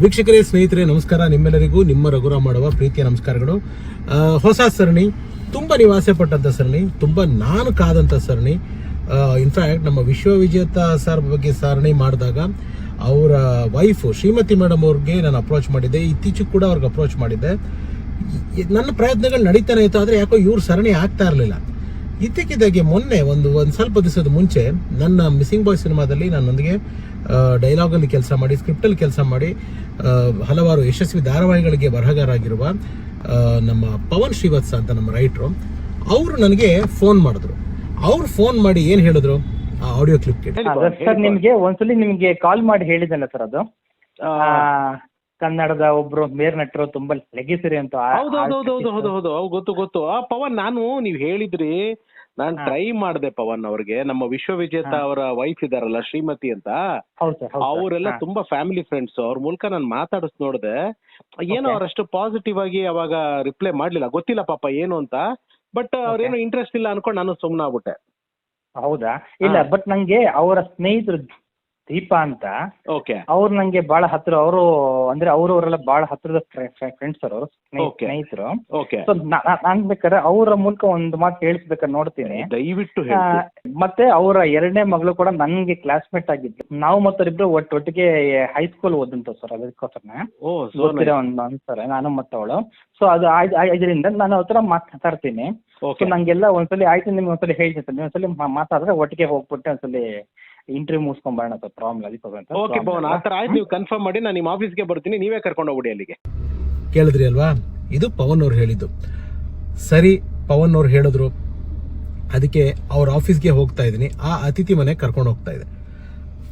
ವೀಕ್ಷಕರೇ, ಸ್ನೇಹಿತರೆ, ನಮಸ್ಕಾರ. ನಿಮ್ಮೆಲ್ಲರಿಗೂ ನಿಮ್ಮ ರಘುರಾಮ್ ಮಾಡುವ ಪ್ರೀತಿಯ ನಮಸ್ಕಾರಗಳು. ಹೊಸ ಸರಣಿ, ತುಂಬ ನಿವಾಸೆ ಪಟ್ಟಂಥ ಸರಣಿ, ತುಂಬ ನಾನು ಕಾದಂಥ ಸರಣಿ. ಇನ್ಫ್ಯಾಕ್ಟ್ ನಮ್ಮ ವಿಶ್ವವಿಜೇತ ಸರ್ ಬಗ್ಗೆ ಸರಣಿ ಮಾಡಿದಾಗ ಅವರ ವೈಫು ಶ್ರೀಮತಿ ಮೇಡಮ್ ಅವ್ರಿಗೆ ನಾನು ಅಪ್ರೋಚ್ ಮಾಡಿದ್ದೆ. ಇತ್ತೀಚೆಗೆ ಕೂಡ ಅವ್ರಿಗೆ ಅಪ್ರೋಚ್ ಮಾಡಿದ್ದೆ. ನನ್ನ ಪ್ರಯತ್ನಗಳು ನಡೀತಾನೆ ಇತ್ತು, ಆದರೆ ಯಾಕೋ ಇವ್ರು ಸರಣಿ ಆಗ್ತಾ ಇರಲಿಲ್ಲ. ಇದ್ದಕ್ಕಿದ್ದಾಗೆ ಮೊನ್ನೆ ಒಂದು ಒಂದು ಸ್ವಲ್ಪ ದಿವಸದ ಮುಂಚೆ ನನ್ನ ಮಿಸ್ಸಿಂಗ್ ಬಾಯ್ ಸಿನಿಮಾದಲ್ಲಿ ನನ್ನೊಂದಿಗೆ ಡೈಲಾಗಲ್ಲಿ ಕೆಲಸ ಮಾಡಿ ಸ್ಕ್ರಿಪ್ಟಲ್ಲಿ ಕೆಲಸ ಮಾಡಿ ಹಲವಾರು ಯಶಸ್ವಿ ಧಾರಾವಾಹಿಗಳಿಗೆ ಬರಹಗಾರಾಗಿರುವ ಆ, ನಮ್ಮ ಪವನ್ ಶ್ರೀವತ್ಸ ಅಂತ ನಮ್ಮ ರೈಟ್ರು ಅವರು ನನಗೆ ಫೋನ್ ಮಾಡಿದ್ರು ಅವ್ರು ಫೋನ್ ಮಾಡಿ ಏನು ಹೇಳಿದ್ರು ಆ ಆಡಿಯೋ ಕ್ಲಿಪ್ ಕೇಳಿ ಸರ್ ನಿಮಗೆ ಒಂದ್ಸಲಿ ನಿಮ್ಗೆ ಕಾಲ್ ಮಾಡಿ ಹೇಳಿದ್ದಲ್ಲ ಸರ್ ಅದು ಕನ್ನಡದ ಒಬ್ರು ಮೇರ್ ನಟರು ತುಂಬಾ ಲೆಗಿಸಿರಿ ಅಂತ ಆ- ಹೌದು ಹೌದು ಹೌದು ಹೌದು ಹೌದು ಹೌದು ಹೌದು ಗೊತ್ತು ಗೊತ್ತು ಆ ಪವನ್ ನಾನು ನೀವ್ ಹೇಳಿದ್ರಿ ನಾನ್ ಟ್ರೈ ಮಾಡ್ದೆ ಪವನ್ ಅವ್ರಿಗೆ. ನಮ್ಮ ವಿಶ್ವವಿಜೇತ ವಿಜೇತ ಅವರ ವೈಫ್ ಇದಾರಲ್ಲ ಶ್ರೀಮತಿ ಅಂತ. ಅವರೆಲ್ಲ ತುಂಬಾ ಫ್ಯಾಮಿಲಿ ಫ್ರೆಂಡ್ಸ್ ಅವ್ರ ಮೂಲಕ ನಾನು ಮಾತಾಡಿಸ್ ನೋಡ್ದೆ. ಏನೋ. ಅವರಷ್ಟು ಪಾಸಿಟಿವ್ ಆಗಿ ಅವಾಗ ರಿಪ್ಲೈ ಮಾಡ್ಲಿಲ್ಲ. ಗೊತ್ತಿಲ್ಲ ಪಾಪ ಏನು ಅಂತ. ಬಟ್ ಅವ್ರೇನು ಇಂಟ್ರೆಸ್ಟ್ ಇಲ್ಲ ಅನ್ಕೊಂಡು ನಾನು ಸುಮ್ನಾಗ್ಬಿಟ್ಟೆ. ಹೌದಾ? ಇಲ್ಲ ಬಟ್ ನಂಗೆ ಅವರ ಸ್ನೇಹಿತರು ದೀಪಾ ಅಂತ. ಓಕೆ ಅವ್ರು ನಂಗೆ ಬಹಳ ಹತ್ರ ಅವರು ಅಂದ್ರೆ ಅವರು ಅವರೆಲ್ಲ ಬಹಳ ಹತ್ರದ ಫ್ರೆಂಡ್ಸ್ ಸರ್ ಅವರು. ಸ್ನೇಹಿತರು. ಓಕೆ ಸೊ ನಾನ್ ಬೇಕಾದ್ರೆ ಅವರ ಮೂಲಕ ಒಂದು ಮಾತು ಹೇಳಿಸ್ಬೇಕಾದ್ರೆ ನೋಡ್ತೀನಿ. ದಯವಿಟ್ಟು ಮತ್ತೆ ಅವರ ಎರಡನೇ ಮಗಳು ಕೂಡ ನನ್ಗೆ ಕ್ಲಾಸ್ಮೇಟ್ ಆಗಿದ್ದು. ನಾವು ಮತ್ತೊರಿಬ್ರು ಒಟ್ಟೊಟ್ಟಿಗೆ ಹೈಸ್ಕೂಲ್ ಓದಂತ ಸರ್ ಅದಕ್ಕೋಸ್ಕರ ಒಂದು ಅನ್ಸರೆ ನಾನು ಮತ್ತೆ ಅವಳು ಸೊ ಅದು ಇದರಿಂದ ನಾನು ಅವ್ರ ಹತ್ರ ಮಾತಾಡ್ತೀನಿ. ಸೊ ನಂಗೆಲ್ಲ ಒಂದ್ಸಲಿ ಆಯ್ತು ನಿಮ್ಗೆ ಒಂದ್ಸಲಿ ಹೇಳ್ತೀನಿ ಸರ್ ನೀವು ಒಂದ್ಸಲಿ ಮಾತಾಡಿದ್ರೆ ಒಟ್ಟಿಗೆ ಹೋಗ್ಬಿಟ್ಟು ಒಂದ್ಸಲಿ ಇಂಟರ್ವ್ಯೂ ಮುಗಿಸ್ಕೊಂಡ್ ಬರೋಣ ಸರ್ ಪ್ರಾಬ್ಲಮ್ ಅದಕ್ಕೋಸ್ಕರ ಸರ್ ಓಕೆ ಪವನ್. ಆತರ ಆಯ್ತು ನೀವು ಕನ್ಫರ್ಮ್ ಮಾಡಿ ನಾನು ನಿಮ್ಮ ಆಫೀಸ್ಗೆ ಬರ್ತೀನಿ ನೀವೇ ಕರ್ಕೊಂಡು ಹೋಗ್ಬಿಡಿ ಅಲ್ಲಿಗೆ. ಕೇಳಿದ್ರಿ ಅಲ್ವಾ? ಇದು ಪವನ್ ಅವ್ರು ಹೇಳಿದ್ದು. ಸರಿ ಪವನ್ ಅವ್ರು ಹೇಳಿದ್ರು. ಅದಕ್ಕೆ ಅವ್ರ ಆಫೀಸ್ಗೆ ಹೋಗ್ತಾ ಇದ್ದೀನಿ. ಆ ಅತಿಥಿ ಮನೆ ಕರ್ಕೊಂಡು ಹೋಗ್ತಾ ಇದೆ.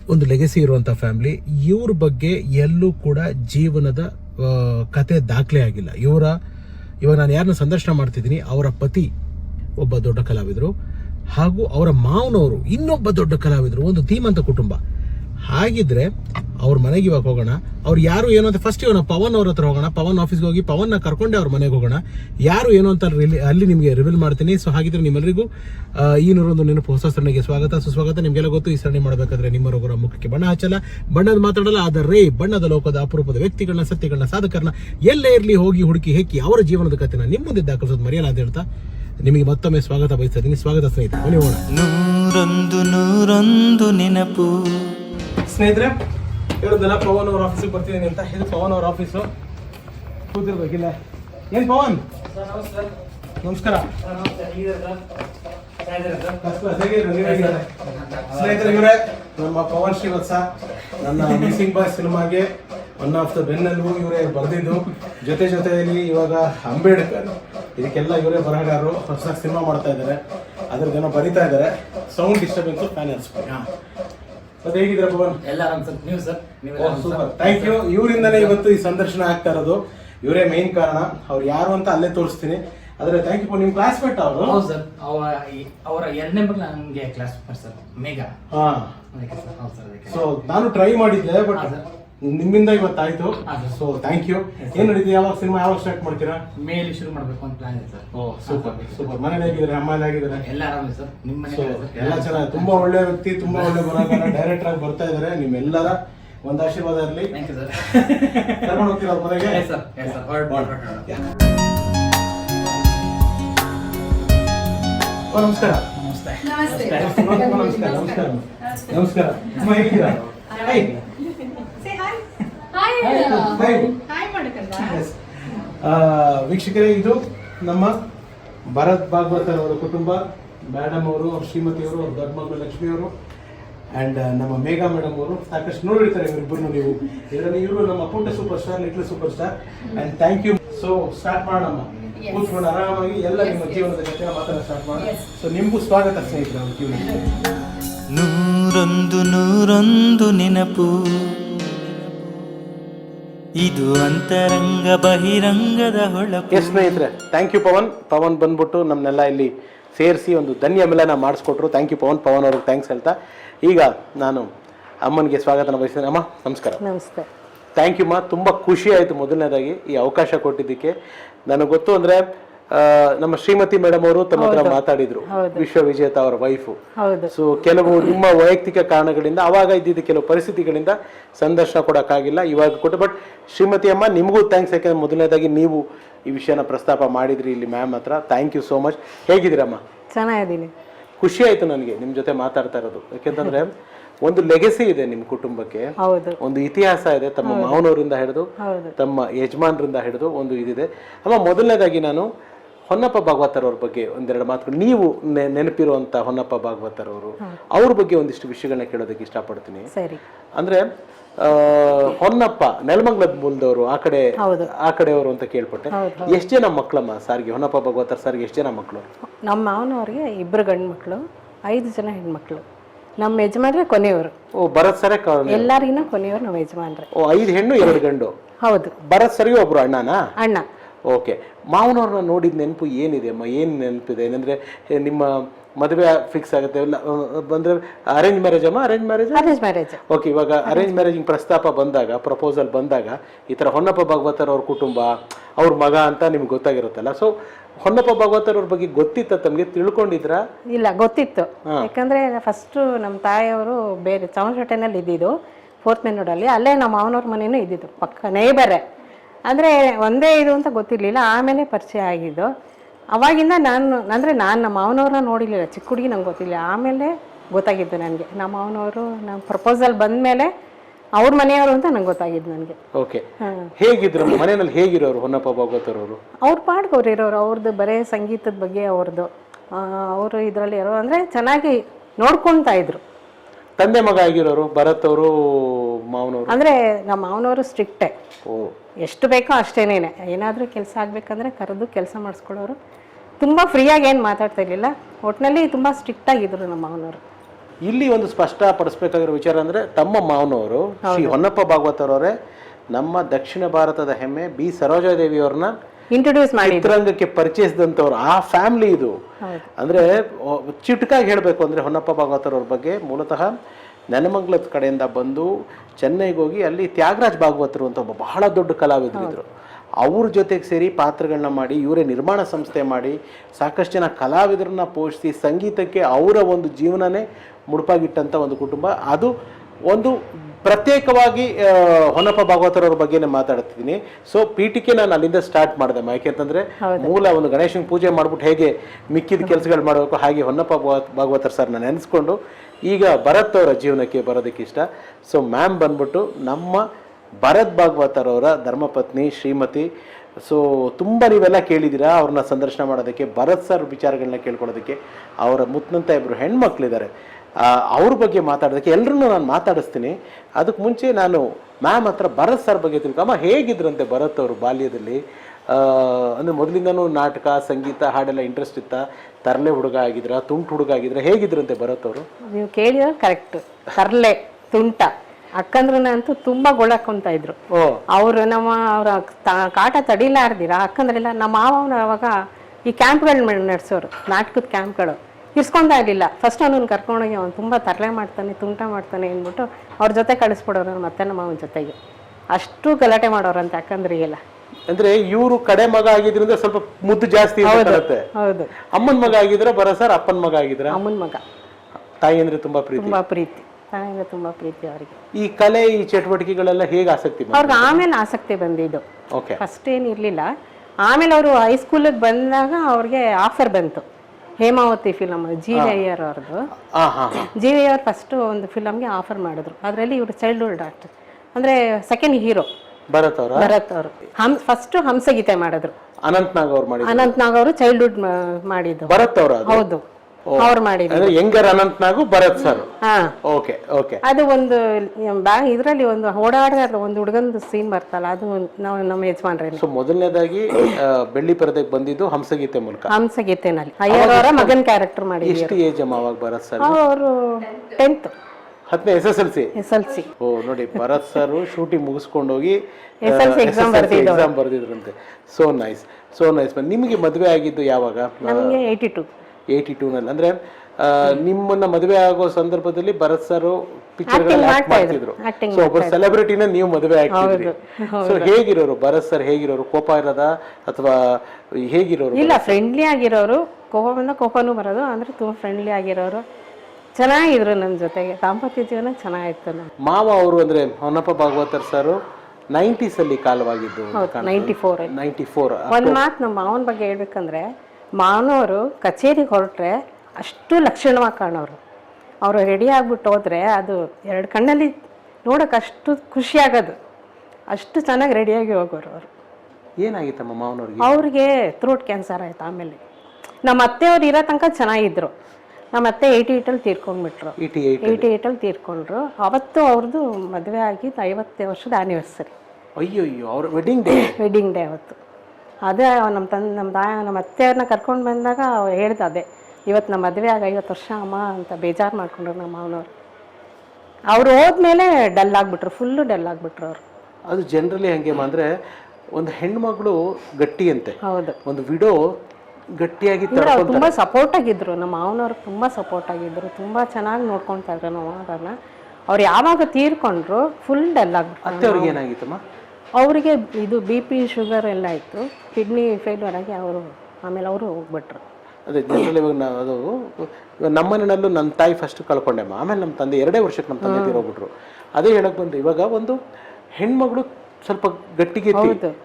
ಒಂದು ಲೆಗಸಿ ಇರುವಂಥ ಫ್ಯಾಮಿಲಿ ಇವ್ರ ಬಗ್ಗೆ ಎಲ್ಲೂ ಕೂಡ ಜೀವನದ ಆ, ಕತೆ ದಾಖಲೆ ಆಗಿಲ್ಲ. ಇವರ ಇವಾಗ ನಾನು ಯಾರನ್ನ ಸಂದರ್ಶನ ಮಾಡ್ತಿದ್ದೀನಿ ಅವರ ಪತಿ ಒಬ್ಬ ದೊಡ್ಡ ಕಲಾವಿದರು. ಹಾಗೂ ಅವರ ಮಾವನವರು ಇನ್ನೊಬ್ಬ ದೊಡ್ಡ ಕಲಾವಿದರು, ಒಂದು ಧೀಮಂತ ಕುಟುಂಬ. ಹಾಗಿದ್ರೆ ಅವ್ರ ಮನೆಗೆ ಇವಾಗ ಹೋಗೋಣ, ಅವ್ರು ಯಾರು ಏನು ಅಂತ ಫಸ್ಟ್ ಇವನ ಪವನ್ ಅವ್ರ ಹತ್ರ ಹೋಗೋಣ, ಪವನ್ ಆಫೀಸ್ಗೆ ಹೋಗಿ ಪವನ್ನ ಕರ್ಕೊಂಡೆ ಅವ್ರ ಮನೆಗೆ ಹೋಗೋಣ. ಯಾರು ಏನು ಅಂತ ಅಲ್ಲಿ ನಿಮಗೆ ರಿವೀಲ್ ಮಾಡ್ತೀನಿ. ಸೊ ಹಾಗಿದ್ರೆ ನಿಮ್ಮೆಲ್ಲರಿಗೂ ಈ ನೂರೊಂದು ನೆನಪು ಹೊಸ ಸರಣಿಗೆ ಸ್ವಾಗತ. ಸುಸ್ವಾಗತ ನಿಮಗೆಲ್ಲ ಗೊತ್ತು, ಈ ಸರಣಿ ಮಾಡಬೇಕಾದ್ರೆ ನಿಮ್ಮ ರೋಗರ ಮುಖಕ್ಕೆ ಬಣ್ಣ ಹಚ್ಚಲ್ಲ. ಬಣ್ಣದ ಮಾತಾಡಲ್ಲ, ಆದರೆ ಬಣ್ಣದ ಲೋಕದ ಅಪರೂಪದ ವ್ಯಕ್ತಿಗಳನ್ನ, ಸತ್ಯಗಳನ್ನ, ಸಾಧಕರನ್ನ ಎಲ್ಲೇ ಇರಲಿ ಹೋಗಿ ಹುಡುಕಿ ಹೆಕ್ಕಿ ಅವರ ಜೀವನದ ಕಥೆನ ನಿಮ್ಮ ಮುಂದೆ ದಾಖಲಿಸೋದು ಮರೆಯಲ್ಲ ಅಂತ ಹೇಳ್ತಾ ನಿಮಗೆ ಮತ್ತೊಮ್ಮೆ ಸ್ವಾಗತ ಬಯಸ್ತಾ ಇದ್ದೀನಿ ಸ್ವಾಗತ ಸ್ನೇಹಿತರೆ ಬನ್ನಿ ಹೋಗೋಣ. ನೂರೊಂದು ನೂರೊಂದು ನೆನಪು. ಸ್ನೇಹಿತರೆ ಇವರದ್ದೆಲ್ಲ ಪವನ್ ಅವ್ರ ಆಫೀಸಿಗೆ ಬರ್ತಿದ್ದೀನಿ ಅಂತ ಇದು ಪವನ್ ಅವ್ರ ಆಫೀಸು ಕೂತಿರ್ಬೇಕಿಲ್ಲ ಏನು ಪವನ್? ನಮಸ್ಕಾರ? ಸ್ನೇಹಿತರೆ ಇವರೇ ನಮ್ಮ ಪವನ್ ಶ್ರೀವತ್ಸ ನನ್ನ ಮಿಸಿಂಗ್ ಬಾಯ್ ಸಿನಿಮಾಗೆ ಒನ್ ಆಫ್ ದ ಬೆನ್ನೆಲುಬು ಇವರೇ ಬರೆದಿದ್ದು. ಜೊತೆ ಜೊತೆಯಲ್ಲಿ ಇವಾಗ ಅಂಬೇಡ್ಕರ್ ಇದಕ್ಕೆಲ್ಲ ಇವರೇ ಬರಹಗಾರರು ಹೊಸ ಸಿನಿಮಾ ಮಾಡ್ತಾ ಇದ್ದಾರೆ. ಜನ ಬರಿತಾ ಇದ್ದಾರೆ. ಸೌಂಡ್ ಡಿಸ್ಟರ್ಬೆನ್ಸ್ ಫ್ಯಾನ್ ಮತ್ತೆ ಹೇಗಿದ್ರು ಪವನ್ ಎಲ್ಲ ನೀವು ಸರ್? ಸೂಪರ್. ಥ್ಯಾಂಕ್ ಯು ಇವರಿಂದನೇ ಇವತ್ತು ಈ ಸಂದರ್ಶನ ಆಗ್ತಾ ಇರೋದು. ಇವರೇ ಮೇನ್ ಕಾರಣ. ಅವ್ರು ಯಾರು ಅಂತ ಅಲ್ಲೇ ತೋರಿಸ್ತೀನಿ. ಆದರೆ ಥ್ಯಾಂಕ್ ಯು ನಿಮ್ಮ ಕ್ಲಾಸ್ಮೇಟ್ ಅವರು. ಹೌದು ಸರ್. ಅವರ ಅವರ ಎರಡನೇ ಮಗಳು ನನಗೆ ಕ್ಲಾಸ್ ಸರ್. ಮೇಘ. ಹಾಂ. ಸೊ ನಾನು ಟ್ರೈ ಮಾಡಿದ್ದೆ ಬಟ್ ಹಾ. ನಿಮ್ಮಿಂದ ಇವತ್ತಾಯ್ತು. ಸೊ ಥ್ಯಾಂಕ್ ಯು ಏನ್ ನಡೀತಿದೆ? ಯಾವಾಗ ಸಿನಿಮಾ ಯಾವಾಗ ಸ್ಟಾರ್ಟ್ ಮಾಡ್ತೀರಾ? ಮೇಲೆ ಶುರು ಮಾಡ್ಬೇಕು ಅಂತ ಪ್ಲಾನ್ ಇದೆ ಸರ್ ಓ ಸೂಪರ್ ಸೂಪರ್ ಮನೇಲಿ ಹೇಗಿದ್ದಾರೆ? ಅಮ್ಮ ಎಲ್ಲ ಹೇಗಿದ್ದಾರೆ? ಎಲ್ಲ ಆರಾಮ ಸರ್ ನಿಮ್ಮ ಮನೆ ಎಲ್ಲ ಚೆನ್ನಾಗಿ ತುಂಬಾ ಒಳ್ಳೆ ವ್ಯಕ್ತಿ ತುಂಬಾ ಒಳ್ಳೆ ಬರಹಗಾರ ಡೈರೆಕ್ಟರ್ ಆಗಿ ಬರ್ತಾ ಇದಾರೆ ನಿಮ್ಮೆಲ್ಲರ ಒಂದು ಆಶೀರ್ವಾದ ಇರಲಿ. ಥ್ಯಾಂಕ್ ಯು ಸರ್ ಕರ್ಕೊಂಡು ಹೋಗ್ತೀರಾ ಮನೆಗೆ? ಎಸ್ ಸರ್ ನಮಸ್ಕಾರ. ನಮಸ್ತೆ. ನಮಸ್ತೆ. ನಮಸ್ಕಾರ. ನಮಸ್ಕಾರ. ನಮಸ್ಕಾರ. ಅಮ್ಮ ಹೇಗಿದ್ದೀರಾ? ವೀಕ್ಷಕರೇ ಇದು ನಮ್ಮ ಭರತ್ ಭಾಗವತ್ ಅವರ ಕುಟುಂಬ ಮೇಡಮ್ ಅವರು ಅವ್ರ ಶ್ರೀಮತಿ ಅವರು ಅವ್ರ ದೊಡ್ಡ ಮಗಳು ಲಕ್ಷ್ಮಿ ಅವರು ಅಂಡ್ ನಮ್ಮ ಮೇಘಾ ಮೇಡಮ್ ಅವರು ಸಾಕಷ್ಟು ನೋಡಿರ್ತಾರೆ ಇವರಿಬ್ಬರು ನೀವು. ಇದರಲ್ಲಿ ಇವರು ನಮ್ಮ ಪುಟ್ಟ super star little super star and thank you so start ಮಾಡೋಣ ಕೂತ್ಕೊಂಡು ಆರಾಮಾಗಿ ಎಲ್ಲ ನಿಮ್ಮ. ಜೀವನದ ಜೊತೆ ಮಾತಾಡ ಸ್ಟಾರ್ಟ್ ಮಾಡೋಣ. ಸೊ ನಿಮಗೂ ಸ್ವಾಗತ ಸ್ನೇಹಿತರೆ ಅವ್ರ ಜೀವನಕ್ಕೆ ನೂರೊಂದು ನೂರೊಂದು ನೆನಪು. ಇದು ಅಂತರಂಗ ಬಹಿರಂಗದ ಹೊಳಪು. ಎಸ್ ಸ್ನೇಹಿತರೆ ಥ್ಯಾಂಕ್ ಯು ಪವನ್. ಪವನ್ ಬಂದ್ಬಿಟ್ಟು ನಮ್ಮನ್ನೆಲ್ಲ ಇಲ್ಲಿ ಸೇರಿಸಿ ಒಂದು ಧನ್ಯ ಮಿಲನ ಮಾಡಿಸ್ಕೊಟ್ರು. Thank you Pavan. ಪವನ್ ಅವ್ರಿಗೆ ಥ್ಯಾಂಕ್ಸ್ ಹೇಳ್ತಾ. ಈಗ ನಾನು ಅಮ್ಮನಿಗೆ ಸ್ವಾಗತನ ಬಯಸ್ತೇನೆ. ಅಮ್ಮ ನಮಸ್ಕಾರ. ನಮಸ್ತೆ. ಥ್ಯಾಂಕ್ ಯು ಮಾ. ತುಂಬ ಖುಷಿ ಆಯಿತು ಮೊದಲನೇದಾಗಿ ಈ ಅವಕಾಶ ಕೊಟ್ಟಿದ್ದಕ್ಕೆ. ನನಗೆ ಗೊತ್ತು ಅಂದರೆ ನಮ್ಮ ಶ್ರೀಮತಿ ಮೇಡಮ್ ಅವರು ತಮ್ಮ ಹತ್ರ ಮಾತಾಡಿದ್ರು. ವಿಶ್ವ ವಿಜೇತ ಅವರ ವೈಫು. ಸೊ ಕೆಲವು ನಿಮ್ಮ ವೈಯಕ್ತಿಕ ಕಾರಣಗಳಿಂದ ಅವಾಗ ಇದ್ದಿದ್ದ ಕೆಲವು ಪರಿಸ್ಥಿತಿಗಳಿಂದ ಸಂದರ್ಶನ ಕೊಡೋಕ್ಕಾಗಿಲ್ಲ ಇವಾಗ ಕೊಟ್ಟು ಬಟ್ ಶ್ರೀಮತಿ ಅಮ್ಮ ನಿಮಗೂ ಥ್ಯಾಂಕ್ಸ್ ಯಾಕಂದ್ರೆ ಮೊದಲನೇದಾಗಿ ನೀವು ಈ ವಿಷಯನ ಪ್ರಸ್ತಾಪ ಮಾಡಿದ್ರಿ ಇಲ್ಲಿ ಮ್ಯಾಮ್ ಹತ್ರ. ಥ್ಯಾಂಕ್ ಯು ಸೋ ಮಚ್ ಹೇಗಿದ್ದೀರಮ್ಮ? ಚೆನ್ನಾಗಿದ್ದೀನಿ. ಖುಷಿ ಆಯ್ತು ನನಗೆ ನಿಮ್ಮ ಜೊತೆ ಮಾತಾಡ್ತಾ ಇರೋದು. ಯಾಕೆಂತಂದ್ರೆ ಒಂದು ಲೆಗೆಸಿ ಇದೆ ನಿಮ್ಮ ಕುಟುಂಬಕ್ಕೆ. ಒಂದು ಇತಿಹಾಸ ಇದೆ ತಮ್ಮ ಮಾವನವರಿಂದ ಹಿಡಿದು ತಮ್ಮ ಯಜಮಾನರಿಂದ ಹಿಡಿದು ಒಂದು ಇದಿದೆ. ಅಮ್ಮ ಮೊದಲನೇದಾಗಿ ನಾನು ಹೊನ್ನಪ್ಪ ಭಾಗವತರ್ ಅವ್ರ ಬಗ್ಗೆ ಒಂದೆರಡು ಮಾತು ನೀವು ನೆನಪಿರುವಂತ ಹೊನ್ನಪ್ಪ ಭಾಗವತರ್ ಅವರು ಅವ್ರ ಬಗ್ಗೆ ಒಂದಿಷ್ಟು ವಿಷಯಗಳನ್ನ ಕೇಳೋದಕ್ಕೆ ಇಷ್ಟಪಡ್ತೀನಿ. ಸರಿ. ಅಂದ್ರೆ ಆ, ಹೊನ್ನಪ್ಪ ನೆಲಮಂಗ್ಲದ ಮೂಲದವರು ಆ ಕಡೆ. ಆ ಕಡೆಯವರು ಅಂತ ಕೇಳ್ಪಟ್ಟೆ. ಎಷ್ಟು ಜನ ಮಕ್ಕಳಮ್ಮ ಸಾರಿಗೆ ಹೊನ್ನಪ್ಪ ಭಾಗವತರ್ ಸಾರಿಗೆ ಎಷ್ಟು ಜನ ಮಕ್ಕಳು ನಮ್ಮ ಮಾವನವ್ರಿಗೆ ಇಬ್ಬರು ಗಂಡು ಮಕ್ಕಳು ಐದು ಜನ ಹೆಣ್ಮಕ್ಳು. ನಮ್ಮ ಯಜಮಾನ್ರೆ ಕೊನೆಯವರು. ಓ ಭರತ್ ಸರೇ ಎಲ್ಲರಿಗಿನ ಕೊನೆಯವರು ನಮ್ಮ ಯಜಮಾನ್ರೆ. ಓ ಐದು ಹೆಣ್ಣು ಎರಡು ಗಂಡು. ಹೌದು. ಭರತ್ ಸರಿಗೆ ಒಬ್ರು ಅಣ್ಣನಾ? ಅಣ್ಣ. ಓಕೆ. ಮಾವನವ್ರನ್ನ ನೋಡಿದ ನೆನಪು ಏನಿದೆ ಅಮ್ಮ? ಏನು ನೆನಪಿದೆ? ಏನಂದ್ರೆ ನಿಮ್ಮ ಮದುವೆ ಫಿಕ್ಸ್ ಆಗುತ್ತೆ. ಇಲ್ಲ ಬಂದ್ರೆ ಅರೇಂಜ್ ಮ್ಯಾರೇಜ್ ಅಮ್ಮ? Arrange marriage arrange marriage okay ಇವಾಗ ಅರೇಂಜ್ ಮ್ಯಾರೇಜಿಂಗ್ ಪ್ರಸ್ತಾಪ ಬಂದಾಗ ಪ್ರಪೋಸಲ್ ಬಂದಾಗ ಈ ಥರ ಹೊನ್ನಪ್ಪ ಭಾಗವತರ್ ಅವ್ರ ಕುಟುಂಬ ಅವ್ರ ಮಗ ಅಂತ ನಿಮ್ಗೆ ಗೊತ್ತಾಗಿರುತ್ತಲ್ಲ? ಸೊ ಹೊನ್ನಪ್ಪ ಭಾಗವತರ್ ಅವ್ರ ಬಗ್ಗೆ ಗೊತ್ತಿತ್ತ ತಮಗೆ? ತಿಳ್ಕೊಂಡಿದ್ರ? ಇಲ್ಲ ಗೊತ್ತಿತ್ತು. ಯಾಕಂದ್ರೆ ಫಸ್ಟು ನಮ್ಮ ತಾಯಿಯವರು ಬೇರೆ ಚೌನ್ಶೆಟ್ಟೆನಲ್ಲಿ ಇದ್ದಿದ್ದು ಫೋರ್ತ್ ಮೆನೋಡಲ್ಲಿ ರೋಡಲ್ಲಿ ಅಲ್ಲೇ ನಮ್ಮ ಮಾವನವ್ರ ಮನೇನೂ ಇದ್ದಿದ್ದು ಪಕ್ಕ ನೇಬರೇ ಅಂದರೆ ಒಂದೇ ಇದು ಅಂತ ಗೊತ್ತಿರಲಿಲ್ಲ ಆಮೇಲೆ ಪರಿಚಯ ಆಗಿದ್ದು. ಅವಾಗಿಂದ ನಾನು ಅಂದರೆ ನಾನು ನಮ್ಮ ಮಾವನವ್ರನ್ನ ನೋಡಿರಲಿಲ್ಲ ಚಿಕ್ಕ ಹುಡುಗಿ ನಂಗೆ ಗೊತ್ತಿಲ್ಲ ಆಮೇಲೆ ಗೊತ್ತಾಗಿದ್ದು ನನಗೆ. ನಮ್ಮ ಮಾವನವರು ನಮ್ಮ ಪ್ರಪೋಸಲ್ ಬಂದಮೇಲೆ ಅವ್ರ ಮನೆಯವರು ಅಂತ ನಂಗೆ ಗೊತ್ತಾಗಿದ್ದು ನನಗೆ. ಓಕೆ ಹೇಗಿದ್ರು ಮನೆಯಲ್ಲಿ ಹೇಗಿರೋರು ಹೊನ್ನಪ್ಪ ಭಾಗವತರ್ ಅವರು ಅವ್ರ ಪಾಡ್ಗೆ ಅವ್ರು ಇರೋರು ಅವ್ರದ್ದು ಬರೇ ಸಂಗೀತದ ಬಗ್ಗೆ ಅವ್ರದ್ದು ಅವರು ಇದರಲ್ಲಿ ಇರೋ ಅಂದರೆ ಚೆನ್ನಾಗಿ ನೋಡ್ಕೊಳ್ತಾ ಇದ್ರು. ತಂದೆ ಮಗ ಆಗಿರೋರು ಭರತ್ ಅವರು ಮಾವನವರು? ಅಂದರೆ ನಮ್ಮ ಮಾವನವರು ಸ್ಟ್ರಿಕ್ಟೇ ಓ. ಎಷ್ಟು ಬೇಕೋ ಅಷ್ಟೇನೇನೆ ಏನಾದರೂ ಕೆಲಸ ಆಗ್ಬೇಕಂದ್ರೆ ಕರೆದು ಕೆಲಸ ಮಾಡಿಸ್ಕೊಳ್ಳೋರು. ತುಂಬ ಫ್ರೀಯಾಗಿ ಏನು ಮಾತಾಡ್ತಾ ಇರಲಿಲ್ಲ. ಒಟ್ಟಿನಲ್ಲಿ ತುಂಬ ಸ್ಟ್ರಿಕ್ಟ್ ಆಗಿದ್ರು ನಮ್ಮ ಮಾವನವರು. ಇಲ್ಲಿ ಒಂದು ಸ್ಪಷ್ಟಪಡಿಸ್ಬೇಕಾಗಿರೋ ವಿಚಾರ ಅಂದ್ರೆ ತಮ್ಮ ಮಾವನವರು ಶ್ರೀ ಹೊನ್ನಪ್ಪ ಭಾಗವತರವರೇ ನಮ್ಮ ದಕ್ಷಿಣ ಭಾರತದ ಹೆಮ್ಮೆ ಬಿ. ಸರೋಜಾದೇವಿ ಅವ್ರನ್ನ ಇಂಟ್ರೊಡ್ಯೂಸ್ ಮಾಡಿ. ಚಿತ್ರರಂಗಕ್ಕೆ ಪರಿಚಯಿಸಿದಂಥವ್ರು ಆ ಫ್ಯಾಮಿಲಿ ಇದು. ಅಂದರೆ ಚಿಟ್ಕಾಗಿ ಹೇಳಬೇಕು ಅಂದ್ರೆ ಹೊನ್ನಪ್ಪ ಭಾಗವತರ್ ಅವ್ರ ಬಗ್ಗೆ ಮೂಲತಃ ನೆನಮಂಗ್ಲದ ಕಡೆಯಿಂದ ಬಂದು ಚೆನ್ನೈಗೆ ಹೋಗಿ ಅಲ್ಲಿ ತ್ಯಾಗರಾಜ್ ಭಾಗವತರು ಅಂತ ಒಬ್ಬ ಬಹಳ ದೊಡ್ಡ ಕಲಾವಿದರಿದ್ರು. ಅವ್ರ ಜೊತೆಗೆ ಸೇರಿ ಪಾತ್ರಗಳನ್ನ ಮಾಡಿ ಇವರೇ ನಿರ್ಮಾಣ ಸಂಸ್ಥೆ ಮಾಡಿ ಸಾಕಷ್ಟು ಜನ ಕಲಾವಿದರನ್ನ ಪೋಷಿಸಿ ಸಂಗೀತಕ್ಕೆ ಅವರ ಒಂದು ಜೀವನನೇ ಮುಡುಪಾಗಿಟ್ಟಂಥ ಒಂದು ಕುಟುಂಬ. ಅದು ಒಂದು ಪ್ರತ್ಯೇಕವಾಗಿ ಹೊನ್ನಪ್ಪ ಭಾಗವತರವ್ರ ಬಗ್ಗೆನೇ ಮಾತಾಡ್ತಿದ್ದೀನಿ. ಸೊ ಪೀಠಿಕೆ ನಾನು ಅಲ್ಲಿಂದ ಸ್ಟಾರ್ಟ್ ಮಾಡಿದೆ ಯಾಕೆಂತಂದ್ರೆ ಮೂಲ ಒಂದು ಗಣೇಶನ ಪೂಜೆ ಮಾಡ್ಬಿಟ್ಟು ಹೇಗೆ ಮಿಕ್ಕಿದ ಕೆಲಸಗಳು ಮಾಡಬೇಕು ಹಾಗೆ ಹೊನ್ನಪ್ಪ ಭಾಗವತರ್ ಸರ್ ನಾನು ನೆನೆಸ್ಕೊಂಡು ಈಗ ಭರತ್ ಅವರ ಜೀವನಕ್ಕೆ ಬರೋದಕ್ಕೆ ಇಷ್ಟ. ಸೊ ಮ್ಯಾಮ್ ಬಂದ್ಬಿಟ್ಟು ನಮ್ಮ ಭರತ್ ಭಾಗವತರ್ ಅವರ ಧರ್ಮಪತ್ನಿ ಶ್ರೀಮತಿ ಸೊ ತುಂಬ ನೀವೆಲ್ಲ ಕೇಳಿದ್ದೀರಾ ಅವ್ರನ್ನ ಸಂದರ್ಶನ ಮಾಡೋದಕ್ಕೆ ಭರತ್ ಸರ್ ವಿಚಾರಗಳನ್ನ ಕೇಳ್ಕೊಳ್ಳೋದಕ್ಕೆ ಅವರ ಮುತ್ತಂತ ಇಬ್ಬರು ಹೆಣ್ಮಕ್ಳಿದ್ದಾರೆ. ಅವ್ರ ಬಗ್ಗೆ ಮಾತಾಡೋದಕ್ಕೆ ಎಲ್ಲರನ್ನೂ ನಾನು ಮಾತಾಡಿಸ್ತೀನಿ. ಅದಕ್ಕೆ ಮುಂಚೆ ನಾನು ಮ್ಯಾಮ್ ಹತ್ರ ಭರತ್ ಸರ್ ಬಗ್ಗೆ ತಿಳ್ಕಮ್ಮ ಹೇಗಿದ್ರಂತೆ ಭರತ್ ಅವರು ಬಾಲ್ಯದಲ್ಲಿ? ಅಂದರೆ ಮೊದಲಿಂದನೂ ನಾಟಕ ಸಂಗೀತ ಹಾಡೆಲ್ಲ ಇಂಟ್ರೆಸ್ಟ್ ಇತ್ತ? ತರಲೆ ಹುಡುಗ ಆಗಿದ್ರ ತುಂಟು ಹುಡುಗ ಆಗಿದ್ರ ಹೇಗಿದ್ರಂತೆ ಭರತ್ ಅವರು? ನೀವು ಕೇಳಿದ್ರೆ ಕರೆಕ್ಟ್ ತರಲೆ ತುಂಟ. ಅಕ್ಕಂದ್ರೆ ಅಂತೂ ತುಂಬ ಗೊಳಕೊಂತ ಇದ್ರು. ಅವರು ನಮ್ಮ ಅವರ ಕಾಟ ತಡಿಲಾರ್ದಿರ. ಅಕ್ಕಂದ್ರೆಲ್ಲ ನಮ್ಮ ಮಾವನ ಅವಾಗ ಈ ಕ್ಯಾಂಪ್ಗಳನ್ನ ನಡೆಸೋರು ನಾಟಕದ ಕ್ಯಾಂಪ್ಗಳು ಇರ್ಸ್ಕೊಂತಾ ಇರಲಿಲ್ಲ. ಫಸ್ಟ್ ಅವನನ್ನು ಕರ್ಕೊಂಡೋಗಿ ಅವ್ನು ತುಂಬ ತರಲೆ ಮಾಡ್ತಾನೆ ತುಂಟ ಮಾಡ್ತಾನೆ ಅಂದ್ಬಿಟ್ಟು ಅವ್ರ ಜೊತೆ ಕಳಿಸ್ಬಿಡೋರು ಮತ್ತೆ ನಮ್ಮ ಅವನ ಜೊತೆಗೆ. ಅಷ್ಟು ಗಲಾಟೆ ಮಾಡೋರಂತೆ ಇಲ್ಲ ಅಂದ್ರೆ ಇವರು ಕಡೆ ಮಗ ಆಗಿದ್ರಿಂದ ಸ್ವಲ್ಪ ಮುದ್ದು ಜಾಸ್ತಿ ಹೌದು ಅಮ್ಮನ ಮಗ ಆಗಿದ್ರೆ ಬರ ಸರ್ ಅಪ್ಪನ ಮಗ ಆಗಿದ್ರೆ? ಅಮ್ಮನ ಮಗ. ತಾಯಿ ಅಂದ್ರೆ ತುಂಬಾ ಪ್ರೀತಿ. ತುಂಬಾ ಪ್ರೀತಿ. ತಾಯಿಗೆ ತುಂಬಾ ಪ್ರೀತಿ ಅವರಿಗೆ. ಈ ಕಲೆ ಈ ಚಟುವಟಿಕೆಗಳೆಲ್ಲ ಹೇಗೆ ಆಸಕ್ತಿ ಅವ್ರಿಗೆ ಆಮೇಲೆ ಆಸಕ್ತಿ ಬಂದಿದ್ದು. ಓಕೆ ಫಸ್ಟ್ ಏನಿರ್ಲಿಲ್ಲ ಆಮೇಲೆ ಅವರು ಹೈಸ್ಕೂಲಿಗೆ ಬಂದಾಗ ಅವ್ರಿಗೆ ಆಫರ್ ಬಂತು. ಹೇಮಾವತಿ ಫಿಲಮ್ ಜಿ ಅಯ್ಯರ್ ಅವ್ರದ್ದು. ಜಿ ಅಯ್ಯರ್ ಫಸ್ಟ್ ಒಂದು ಫಿಲಮ್ಗೆ ಆಫರ್ ಮಾಡಿದ್ರು. ಅದರಲ್ಲಿ ಇವರು ಚೈಲ್ಡ್ಹುಡ್ ಆಕ್ಟರ್ ಅಂದ್ರೆ ಸೆಕೆಂಡ್ ಹೀರೋ ಭರತ್ ಅವರು? ಭರತ್ ಅವರು. ಹಂ ಫಸ್ಟ್ ಹಂಸಗೀತೆ ಮಾಡಿದ್ರು. ಅನಂತ್ ನಾಗ್ ಅವ್ರು ಅನಂತ್ ನಾಗ್ ಅವರು ಚೈಲ್ಡ್ಹುಡ್ ಮಾಡಿದ್ದು. ಭರತ್ ಅವರು ಹೌದು. ಅವ್ರು ಮಾಡಿದ್ರು ಅಂದ್ರೆ ಯಂಗರ್ ಅನಂತ್ ನಾಗು ಭರತ್ ಸರ್ ಹಾ. ಓಕೆ ಓಕೆ ಅದು ಒಂದು ಬ್ಯಾ ಇದರಲ್ಲಿ ಒಂದು ಓಡಾಡದ ಒಂದು ಹುಡುಗಂದು ಸೀನ್ ಬರ್ತಲ್ಲ ಅದು ನಾವು ನಮ್ಮ ಯಜಮಾನ್ರೇನು ಸೊ ಮೊದಲನೇದಾಗಿ ಬೆಳ್ಳಿ ಪರದೆಗೆ ಬಂದಿದ್ದು ಹಂಸಗೀತೆ ಮೂಲಕ. ಹಂಸಗೀತೆನಲ್ಲಿ. ಅಯ್ಯರ್ ಅವರ ಮಗನ್ ಕ್ಯಾರೆಕ್ಟರ್ ಮಾಡಿ ಎಷ್ಟು ಏಜ್ ಅಮ್ಮ ಅವಾಗ ಭರತ್ ಸರ್ ಅವರು ಟೆಂತ್ ಹತ್ತನೇ S S L C S L C ಓ ನೋಡಿ ಭರತ್ ಸರ್ ಶೂಟಿಂಗ್ ಮುಗಿಸ್ಕೊಂಡು ಹೋಗಿ exam ಬರ್ದಿದ್ದು. ಎಕ್ಸಾಮ್ ಬರ್ದಿದ್ರಂತೆ. ಸೋ ನೈಸ್ ಸೋ ನೈಸ್ ನಿಮಗೆ ಮದುವೆ ಆಗಿದ್ದು ಯಾವಾಗ? ನಮಗೆ ಏಯ್ಟಿ ಟು ಏಯ್ಟಿ ಟೂನಲ್ಲಿ. ಅಂದರೆ ನಿಮ್ಮನ್ನ ಮದುವೆ ಆಗೋ ಸಂದರ್ಭದಲ್ಲಿ ಭರತ್ ಸರ್ ಪಿಕ್ಚರ್ಗಳಲ್ಲಿ ಆಕ್ಟ್ ಮಾಡ್ತಿದ್ರು. ಸೊ ಒಬ್ಬ ಸೆಲೆಬ್ರಿಟಿನ ನೀವು ಮದುವೆ ಆಗ್ತಿದ್ರಿ. ಸೊ ಹೇಗಿರೋರು? ಭರತ್ ಸರ್ ಹೇಗಿರೋರು? ಕೋಪ ಇರೋದ? ಅಥವಾ ಹೇಗಿರೋರು ಇಲ್ಲ ಫ್ರೆಂಡ್ಲಿ ಆಗಿರೋರು. ಕೋಪ ಬಂದ ಕೋಪನೂ ಬರೋದು ಅಂದ್ರೆ ತುಂಬಾ ಫ್ರೆಂಡ್ಲಿ ಆಗಿರೋರು. ಚೆನ್ನಾಗಿದ್ರು ನನ್ನ ಜೊತೆಗೆ. ದಾಂಪತ್ಯ ಜೀವನ ಚೆನ್ನಾಗಿತ್ತು ನಮ್ಮ ಮಾವ ಅವರು ಅಂದ್ರೆ ಹೊನ್ನಪ್ಪ ಭಾಗವತರ್ ಸರ್ ನೈಂಟೀಸ್ ಅಲ್ಲಿ ಕಾಲವಾಗಿದ್ದು ನೈಂಟಿ ಫೋರ್ ನೈಂಟಿ ಫೋರ್. ಒಂದು ಮಾತು ನಮ್ಮ ಮಾವನ ಬಗ್ಗೆ ಹೇಳ್ಬೇಕಂದ್ರೆ ಮಾವನವರು ಕಚೇರಿಗೆ ಹೊರಟ್ರೆ ಅಷ್ಟು ಲಕ್ಷಣವಾಗಿ ಕಾಣೋರು. ಅವರು ರೆಡಿ ಆಗ್ಬಿಟ್ಟು ಹೋದರೆ ಅದು ಎರಡು ಕಣ್ಣಲ್ಲಿ ನೋಡೋಕೆ ಅಷ್ಟು ಖುಷಿಯಾಗೋದು ಅಷ್ಟು ಚೆನ್ನಾಗಿ ರೆಡಿಯಾಗಿ ಹೋಗೋರು ಅವರು. ಏನಾಗಿತ್ತಮ್ಮ ಮಾವನವ್ರಿಗೆ? ಅವ್ರಿಗೆ ಥ್ರೋಟ್ ಕ್ಯಾನ್ಸರ್ ಆಯ್ತು ಆಮೇಲೆ. ನಮ್ಮ ಅತ್ತೆಯವ್ರು ಇರೋ ತನಕ ಚೆನ್ನಾಗಿದ್ರು. ನಮ್ಮ ಅತ್ತೆ ಏಯ್ಟಿ ಏಯ್ಟಲ್ಲಿ ತೀರ್ಕೊಂಡ್ಬಿಟ್ರು. ಏಯ್ಟಿ ಏಯ್ಟ್ ಏಯ್ಟಿ ಏಯ್ಟಲ್ಲಿ ತೀರ್ಕೊಂಡ್ರು. ಅವತ್ತು ಅವ್ರದ್ದು ಮದುವೆ ಆಗಿದ್ದು ಐವತ್ತೇ ವರ್ಷದ ಆ್ಯನಿವರ್ಸರಿ ಅಯ್ಯೋ ಅಯ್ಯೋ ಅವ್ರ ವೆಡ್ಡಿಂಗ್ ಡೇ ವೆಡ್ಡಿಂಗ್ ಡೇ ಅವತ್ತು. ಅದೇ ನಮ್ಮ ತಂದೆ ನಮ್ಮ ತಾಯ ನಮ್ಮ ಅತ್ತೆಯವ್ರನ್ನ ಕರ್ಕೊಂಡು ಬಂದಾಗ ಹೇಳ್ದೆ ಅದೇ ಇವತ್ತು ನಮ್ಮ ಮದುವೆ ಆಗ ಐವತ್ತು ವರ್ಷ ಅಮ್ಮ ಅಂತ ಬೇಜಾರು ಮಾಡ್ಕೊಂಡ್ರು ನಮ್ಮ ಮಾವನವ್ರು. ಅವ್ರು ಹೋದ್ಮೇಲೆ ಡಲ್ ಆಗಿಬಿಟ್ರು ಫುಲ್ಲು ಡಲ್ ಆಗಿಬಿಟ್ರು ಅವರು. ಅದು ಜನರಲಿ ಹಂಗೆ ಅಂದರೆ ಒಂದು ಹೆಣ್ಮಗಳು ಗಟ್ಟಿ ಅಂತೆ ಹೌದು. ಒಂದು ವಿಡೋ ಗಟ್ಟಿಯಾಗಿ ತುಂಬ ಸಪೋರ್ಟ್ ಆಗಿದ್ರು ನಮ್ಮ ಮಾವನವ್ರು ತುಂಬ ಸಪೋರ್ಟ್ ಆಗಿದ್ರು ತುಂಬ ಚೆನ್ನಾಗಿ ನೋಡ್ಕೊಳ್ತಾ ಇದ್ರು ನಮ್ಮ ಅವ್ರು ಯಾವಾಗ ತೀರ್ಕೊಂಡ್ರು ಫುಲ್ ಡಲ್ ಆಗ್ಬಿಟ್ಟು ಅತ್ತೆ ಅವ್ರಿಗೆ ಏನಾಗಿತ್ತಮ್ಮ? ಅವರಿಗೆ ಇದು ಬಿ ಪಿ ಶುಗರ್ ಎಲ್ಲ ಇತ್ತು ಕಿಡ್ನಿ ಫೇಲ್ಯೂರ್ ಆಗಿ ಅವರು ಆಮೇಲೆ ಅವರು ಹೋಗ್ಬಿಟ್ರು. ಅದೇ ಜನರಲಿ ಇವಾಗ ನಾವು ಅದು ಇವಾಗ ನಮ್ಮ ಮನೆಯಲ್ಲೂ ನನ್ನ ತಾಯಿ ಫಸ್ಟ್ ಕಳ್ಕೊಂಡೆಮ್ಮ ಆಮೇಲೆ ನಮ್ಮ ತಂದೆ ಎರಡೇ ವರ್ಷಕ್ಕೆ ನಮ್ಮ ತಂದೆ ತೀರೋಗ್ಬಿಟ್ರು ಅದೇ ಹೇಳಕ್ ಬಂದು ಇವಾಗ ಒಂದು ಹೆಣ್ಮಗಳು ಸ್ವಲ್ಪ ಗಟ್ಟಿಗೆ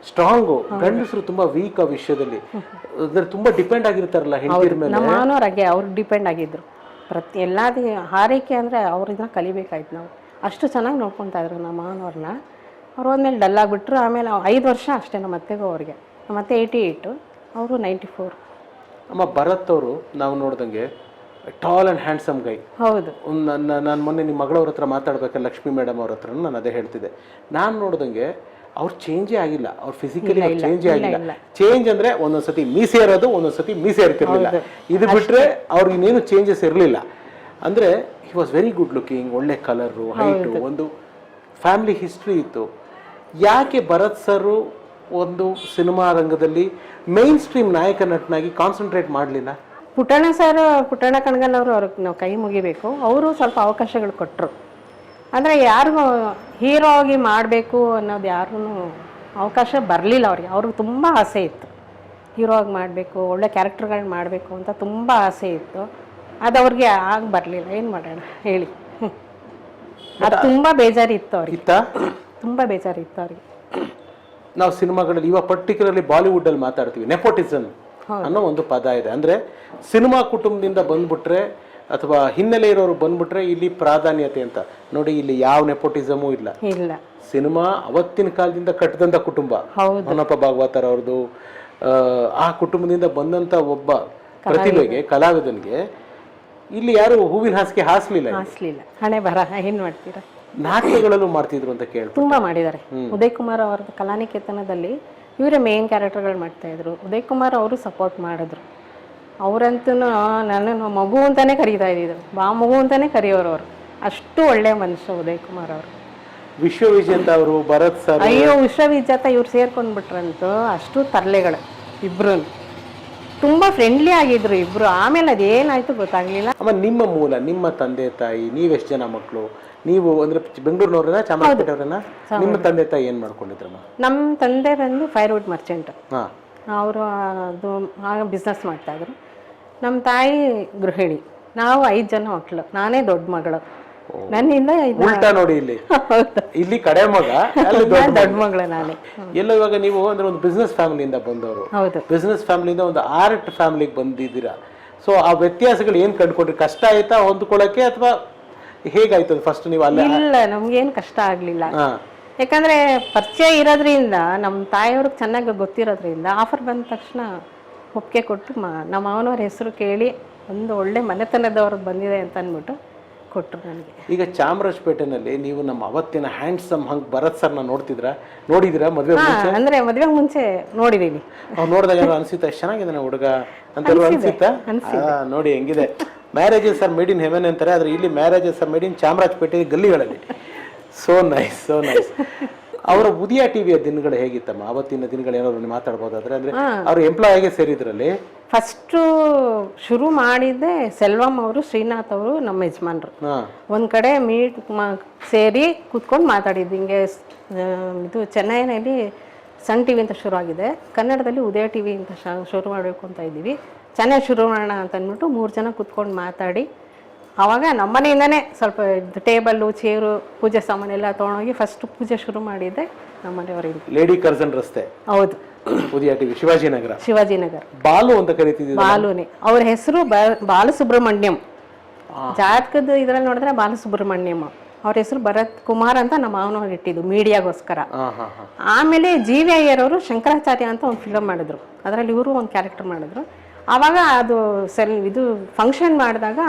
ಸ್ಟ್ರಾಂಗು ಗಂಡಸರು ತುಂಬಾ ವೀಕ್ ಆ ವಿಷಯದಲ್ಲಿ. ಅಂದ್ರೆ ತುಂಬಾ ಡಿಪೆಂಡ್ ಆಗಿರ್ತಾರಲ್ಲ ಹೆಣ್ಣು ಮೇಲೆ. ನಮ್ಮ ಹಾಗೆ ಅವ್ರಿಗೆ ಡಿಪೆಂಡ್ ಆಗಿದ್ರು. ಪ್ರತಿ ಎಲ್ಲಾದಿ ಹಾರೈಕೆ ಅಂದರೆ ಅವ್ರನ್ನ ಕಲಿಬೇಕಾಯ್ತು ನಾವು. ಅಷ್ಟು ಚೆನ್ನಾಗಿ ನೋಡ್ಕೊಂತ ಇದ್ರು ನಮ್ಮ ಮಾವನವ್ರನ್ನ ಅವ್ರು ಹೋದ್ಮೇಲೆ ಡಲ್ ಆಗಿಬಿಟ್ರು. ಆಮೇಲೆ ಐದು ವರ್ಷ ಅಷ್ಟೇ ನಮ್ಮ ಅತ್ತೆಗೂ ಅವ್ರಿಗೆ. ನಮ್ಮ ಅತ್ತೆ ಏಯ್ಟಿ ಏಯ್ಟು ಅವರು ನೈಂಟಿ ಫೋರ್ ಅಮ್ಮ ಭರತ್ ಅವರು ನಾವು ನೋಡ್ದಂಗೆ ಟಾಲ್ ಆ್ಯಂಡ್ ಹ್ಯಾಂಡ್ಸಮ್ ಗೈ ಹೌದು. ಒಂದು ನನ್ನ ನಾನು ಮೊನ್ನೆ ನಿಮ್ಮ ಮಗಳವ್ರ ಹತ್ರ ಮಾತಾಡ್ಬೇಕಾದ್ರೆ ಲಕ್ಷ್ಮಿ ಮೇಡಮ್ ಅವ್ರ ಹತ್ರ ನಾನು ಅದೇ ಹೇಳ್ತಿದ್ದೆ. ನಾನು ನೋಡ್ದಂಗೆ ಅವ್ರು ಚೇಂಜೇ ಆಗಿಲ್ಲ. ಅವ್ರು ಫಿಸಿಕಲಿ ಚೇಂಜೇ ಆಗಿಲ್ಲ. ಚೇಂಜ್ ಅಂದ್ರೆ ಒಂದೊಂದ್ಸತಿ ಮೀಸೆ ಇರೋದು ಒಂದೊಂದ್ಸತಿ ಮೀಸೆ ಇರ್ತಿರ್ಲಿಲ್ಲ. ಇದು ಬಿಟ್ರೆ ಅವ್ರಿಗೆ ಇನ್ನೇನು ಚೇಂಜಸ್ ಇರಲಿಲ್ಲ. ಅಂದ್ರೆ he was very good looking ಒಳ್ಳೆ ಕಲರು ಹೈಟು ಒಂದು ಫ್ಯಾಮಿಲಿ ಹಿಸ್ಟ್ರಿ ಇತ್ತು. ಯಾಕೆ ಭರತ್ ಸರು ಒಂದು ಸಿನಿಮಾ ರಂಗದಲ್ಲಿ ಮೈನ್ ಸ್ಟ್ರೀಮ್ ನಾಯಕ ನಟನಾಗಿ ಕಾನ್ಸಂಟ್ರೇಟ್ ಮಾಡಲಿಲ್ಲ? ಪುಟಾಣ ಸರ್ ಪುಟಾಣ ಕಣಗಲ್ ಅವರು ಅವ್ರಿಗೆ ನಾವು ಕೈ ಮುಗಿಬೇಕು. ಅವರು ಸ್ವಲ್ಪ ಅವಕಾಶಗಳು ಕೊಟ್ಟರು ಅಂದರೆ ಯಾರಿಗೂ ಹೀರೋ ಆಗಿ ಮಾಡಬೇಕು ಅನ್ನೋದು ಯಾರೂ ಅವಕಾಶ ಬರಲಿಲ್ಲ ಅವ್ರಿಗೆ. ಅವ್ರಿಗೆ ತುಂಬ ಆಸೆ ಇತ್ತು. ಹೀರೋ ಆಗಿ ಮಾಡಬೇಕು ಒಳ್ಳೆ ಕ್ಯಾರೆಕ್ಟರ್ಗಳನ್ನ ಮಾಡಬೇಕು ಅಂತ ತುಂಬ ಆಸೆ ಇತ್ತು. ಅದು ಅವ್ರಿಗೆ ಆಗ ಬರಲಿಲ್ಲ. ಏನು ಮಾಡೋಣ? ಹೇಳಿ. ಅದು ತುಂಬ ಬೇಜಾರಿತ್ತು ಅವ್ರಿಗೆ. ತುಂಬ ಬೇಜಾರಿತ್ತು ಅವ್ರಿಗೆ. ನಾವು ಸಿನಿಮಾಗಳಲ್ಲಿ ಇವಾಗ ಪರ್ಟಿಕ್ಯುಲರ್ಲಿ ಬಾಲಿವುಡ್ ಅಲ್ಲಿ ಮಾತಾಡ್ತೀವಿ ನೆಪೋಟಿಸಮ್ ಅನ್ನೋ ಒಂದು ಪದ ಇದೆ. ಅಂದ್ರೆ ಸಿನಿಮಾ ಕುಟುಂಬದಿಂದ ಬಂದ್ಬಿಟ್ರೆ ಅಥವಾ ಹಿನ್ನೆಲೆ ಇರೋರು ಬಂದ್ಬಿಟ್ರೆ ಇಲ್ಲಿ ಪ್ರಾಧಾನ್ಯತೆ ಅಂತ. ನೋಡಿ ಇಲ್ಲಿ ಯಾವ ನೆಪೋಟಿಸಮು ಇಲ್ಲ. ಇಲ್ಲ. ಸಿನಿಮಾ ಅವತ್ತಿನ ಕಾಲದಿಂದ ಕಟ್ಟದಂತ ಕುಟುಂಬ. ಹೊನ್ನಪ್ಪ ಭಾಗವತರ್ ಅವ್ರದ್ದು. ಆ, ಆ ಕುಟುಂಬದಿಂದ ಬಂದಂತ ಒಬ್ಬ ಪ್ರತಿಭೆಗೆ ಕಲಾವಿದನಿಗೆ ಇಲ್ಲಿ ಯಾರು ಹೂವಿನ ಹಾಸಿಗೆ ಹಾಸ್ಲಿಲ್ಲ ಹಾಸ್ಲಿಲ್ಲ. ಹಣೆ ಬರ ಏನು ಮಾಡ್ತೀರಾ? ನಾಟಕಗಳಲ್ಲೂ ಮಾಡ್ತಿದ್ರು ಅಂತ ಕೇಳಿ ತುಂಬಾ ಮಾಡಿದ್ದಾರೆ. ಉದಯ್ ಕುಮಾರ್ ಅವರ ಕಲಾನಿಕೇತನದಲ್ಲಿ ಇವರೇ ಮೇನ್ ಕ್ಯಾರೆಕ್ಟರ್ಗಳು ಮಾಡ್ತಾ ಇದ್ರು. ಉದಯ್ ಕುಮಾರ್ ಅವರು ಸಪೋರ್ಟ್ ಮಾಡಿದ್ರು. ಅವರಂತೂ ನನ್ನನ್ನು ಮಗು ಅಂತಾನೆ ಕರೀತಾ ಇದ್ದಿದ್ರು ಬಾ ಮಗು ಅಂತಾನೆ ಕರೆಯೋರು ಅವರು. ಅಷ್ಟು ಒಳ್ಳೆ ಮನುಷ್ಯ ಉದಯ್ ಕುಮಾರ್ ಅವರು. ವಿಶ್ವವಿಜೇತ ಅವರು ಭರತ್ ಸರ್. ಅಯ್ಯೋ ವಿಶ್ವವಿಜೇತ ಇವ್ರು ಸೇರ್ಕೊಂಡ್ಬಿಟ್ರಂತೂ ಅಷ್ಟು ತರಲೆಗಳು ಇಬ್ರು ತುಂಬ ಫ್ರೆಂಡ್ಲಿ ಆಗಿದ್ರು ಇಬ್ರು. ಆಮೇಲೆ ಅದೇನಾಯ್ತು ಗೊತ್ತಾಗ್ಲಿಲ್ಲ. ಅಮ್ಮ ನಿಮ್ಮ ಮೂಲ ನಿಮ್ಮ ತಂದೆ ತಾಯಿ ನೀವೆಷ್ಟು ಜನ ಮಕ್ಕಳು ನೀವು ಅಂದ್ರೆ ಬೆಂಗಳೂರಿನವ್ರನ್ನ ಚಾಮರಾಜಪೇಟೆಯವ್ರನ್ನ ನಿಮ್ಮ ತಂದೆ ತಾಯಿ ಏನ್ ಮಾಡ್ಕೊಂಡಿದ್ರಮ್ಮ? ನಮ್ಮ ತಂದೆ ಬಂದು ಫೈರ್ವುಡ್ ಮರ್ಚೆಂಟ್ ಹಾ. ಅವರು ಅದು ಆಗ ಬಿಸ್ನೆಸ್ ಮಾಡ್ತಾಯಿದ್ರು ನಮ್ಮ ತಾಯಿ ಗೃಹಿಣಿ. ನಾವು ಐದು ಜನ ಮಕ್ಕಳು ನಾನೇ ದೊಡ್ಡ ಮಗಳು. ನನ್ನಿಂದ ಐದು ಉಲ್ಟಾ ನೋಡಿ ಇಲ್ಲಿ. ಹೌದು? ಇಲ್ಲಿ ಕಡೆ ಮಗ ಅಲ್ಲಿ ದೊಡ್ಡ ನಾನು ದೊಡ್ಡ ಮಗಳು ನಾನೇ. ಎಲ್ಲ ಇವಾಗ ನೀವು ಅಂದ್ರೆ ಒಂದು ಬಿಸ್ನೆಸ್ ಫ್ಯಾಮಿಲಿಯಿಂದ ಬಂದವರು. ಹೌದು. ಬಿಸ್ನೆಸ್ ಫ್ಯಾಮಿಲಿಯಿಂದ ಒಂದು ಆರ್ಟ್ ಫ್ಯಾಮಿಲಿಗೆ ಬಂದಿದ್ದೀರಾ. ಸೊ ಆ ವ್ಯತ್ಯಾಸಗಳು ಏನು ಕಂಡುಕೊಂಡ್ರಿ? ಕಷ್ಟ ಆಯ್ತಾ ಹೊಂದ್ಕೊಳಕ್ಕೆ ಅಥವಾ ಹೇಗಾಯ್ತು ಫಸ್ಟ್ ನೀವು ಅಲ್ಲೇ? ಇಲ್ಲ ನಮ್ಗೇನು ಕಷ್ಟ ಆಗಲಿಲ್ಲ. ಹಾ. ಯಾಕಂದ್ರೆ ಪರಿಚಯ ಇರೋದ್ರಿಂದ ನಮ್ಮ ತಾಯಿಯವ್ರಿಗೆ ಚೆನ್ನಾಗಿ ಗೊತ್ತಿರೋದ್ರಿಂದ ಆಫರ್ ಬಂದ ತಕ್ಷಣ ಒಪ್ಪಿಗೆ ಕೊಟ್ಟು ಮಾ ನಮ್ಮ ಮಾವನವ್ರ ಹೆಸರು ಕೇಳಿ ಒಂದು ಒಳ್ಳೆ ಮನೆತನದವ್ರಿಗೆ ಬಂದಿದೆ ಅಂತ ಅಂದ್ಬಿಟ್ಟು ಕೊಟ್ಟರು ನನಗೆ. ಈಗ ಚಾಮರಾಜಪೇಟೆನಲ್ಲಿ ನೀವು ನಮ್ಮ ಅವತ್ತಿನ ಹ್ಯಾಂಡ್ಸಮ್ ಹಂಗ್ ಭರತ್ ಸರ್ನ ನೋಡ್ತಿದ್ರಾ? ನೋಡಿದಿರಾ ಮದುವೆ ಅಂದ್ರೆ ಮದುವೆ ಮುಂಚೆ ನೋಡಿದೀನಿ. ಅವ್ರು ನೋಡಿದಾಗ ಅನ್ಸುತ್ತೆ? ಎಷ್ಟು ಚೆನ್ನಾಗಿದ್ದಾನೆ ಹುಡುಗ ಅಂತ ಅನ್ಸಿತ್ತಾ? ನೋಡಿ ಹೆಂಗಿದೆ. Marriages are made in heaven ಅಂತಾರೆ ಆದ್ರೆ ಇಲ್ಲಿ marriages are made in Chamarajpet ಗಲ್ಲಿಗಳಲ್ಲಿ. So nice so nice ಅವರ ಉದಯ ಟಿವಿಯ ದಿನಗಳು ಹೇಗಿತ್ತಮ್ಮ? ಅವತ್ತಿನ ದಿನಗಳು ಏನಾದ್ರು ಮಾತಾಡ್ಬೋದಾದ್ರೆ? ಅಂದ್ರೆ ಅವರು ಎಂಪ್ಲಾಯ್ ಆಗಿ ಸೇರಿದ್ರಲ್ಲಿ. ಫಸ್ಟು ಶುರು ಮಾಡಿದ್ದೆ ಸೆಲ್ವಂ ಅವರು ಶ್ರೀನಾಥ್ ಅವರು ನಮ್ಮ ಯಜಮಾನ್ರು. ಒಂದ್ ಕಡೆ ಮೀಟ್ ಮಾ ಸೇರಿ ಕೂತ್ಕೊಂಡು ಮಾತಾಡಿದ್ದು ಹಿಂಗೆ ಇದು ಚೆನ್ನೈನಲ್ಲಿ ಸನ್ ಟಿ ವಿ ಅಂತ ಆಗಿದೆ. ಕನ್ನಡದಲ್ಲಿ ಉದಯ ಟಿ ವಿ ಅಂತ ಶುರು ಮಾಡಬೇಕು ಅಂತ ಇದ್ದೀವಿ. ಚೆನ್ನಾಗಿ ಶುರು ಮಾಡೋಣ ಅಂತ ಅಂದ್ಬಿಟ್ಟು ಮೂರು ಜನ ಕೂತ್ಕೊಂಡು ಮಾತಾಡಿ ಆವಾಗ ನಮ್ಮನೆಯಿಂದನೇ ಸ್ವಲ್ಪ ಟೇಬಲ್ಲು ಚೇರು ಪೂಜೆ ಸಾಮಾನೆಲ್ಲ ತೊಗೊಂಡೋಗಿ ಫಸ್ಟ್ ಪೂಜೆ ಶುರು ಮಾಡಿದ್ದೆ ನಮ್ಮನೆಯವರಿಂದ ಲೇಡಿ ಕರ್ಜನ್ ರಸ್ತೆ. ಹೌದು. ಶಿವಾಜಿನಗರ. ಶಿವಾಜಿನಗರ. ಬಾಲು ಅಂತ ಕರಿತಿದ್ದೀವಿ ಬಾಲುನೆ. ಅವ್ರ ಹೆಸರು ಬಾಲಸುಬ್ರಹ್ಮಣ್ಯಂ. ಜಾತಕದ ಇದ್ರಲ್ಲಿ ನೋಡಿದ್ರೆ ಬಾಲಸುಬ್ರಹ್ಮಣ್ಯಂ. ಅವ್ರ ಹೆಸರು ಭರತ್ ಕುಮಾರ್ ಅಂತ ನಮ್ಮ ಮಾವನವ್ರು ಇಟ್ಟಿದ್ದು ಮೀಡಿಯಾಗೋಸ್ಕರ. ಆಮೇಲೆ ಜಿ ವಿ ಅಯ್ಯರ್ ಅವರು ಶಂಕರಾಚಾರ್ಯ ಅಂತ ಒಂದು ಫಿಲಮ್ ಮಾಡಿದ್ರು. ಅದರಲ್ಲಿ ಇವರು ಒಂದು ಕ್ಯಾರೆಕ್ಟರ್ ಮಾಡಿದ್ರು. ಆವಾಗ ಅದು ಸೆಲ್ ಇದು ಫಂಕ್ಷನ್ ಮಾಡಿದಾಗ